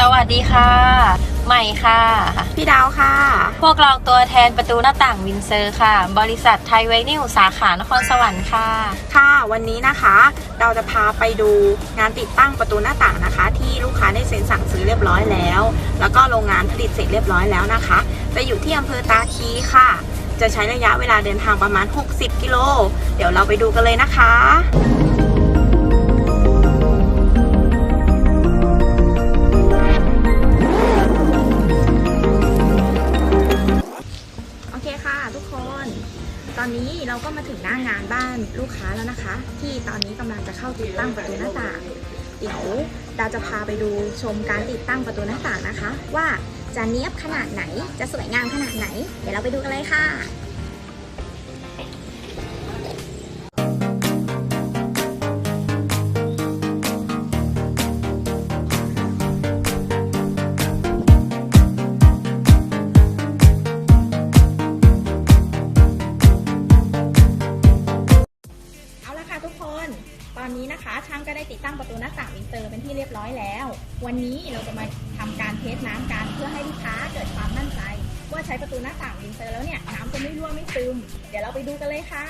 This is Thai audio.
สวัสดีค่ะ ใหม่ค่ะ พี่ดาวค่ะ พวกเราตัวแทนประตูหน้าต่างวินเซอร์ค่ะ บริษัทไทยไวนิวสาขานครสวรรค์ค่ะ ค่ะ วันนี้นะคะ เราจะพาไปดูงานติดตั้งประตูหน้าต่างนะคะ ที่ลูกค้าได้เซ็นสั่งซื้อเรียบร้อยแล้ว แล้วก็โรงงานผลิตเสร็จเรียบร้อยแล้วนะคะ จะอยู่ที่อำเภอตาคีค่ะ จะใช้ระยะเวลาเดินทางประมาณ 60 กิโล เดี๋ยวเราไปดูกันเลยนะคะ ทุกคน ตอนนี้เราก็มาถึงหน้างานบ้านลูกค้าแล้วนะคะ ที่ตอนนี้กำลังจะเข้าติดตั้งประตูหน้าต่าง เดี๋ยวดาจะพาไปดูชมการติดตั้งประตูหน้าต่างนะคะ ว่าจะเนี้ยบขนาดไหนจะสวยงามขนาดไหน เดี๋ยวเราไปดูกันเลยค่ะ ตอนนี้นะคะ ช่างก็ได้ติดตั้งประตูหน้าต่างอินเตอร์เป็นที่เรียบร้อยแล้ว วันนี้เราจะมาทำการเทสน้ำกันเพื่อให้ลูกค้าเกิดความมั่นใจ ว่าใช้ประตูหน้าต่างอินเตอร์แล้วเนี่ยน้ำจะไม่รั่วไม่ซึม เดี๋ยวเราไปดูกันเลยค่ะ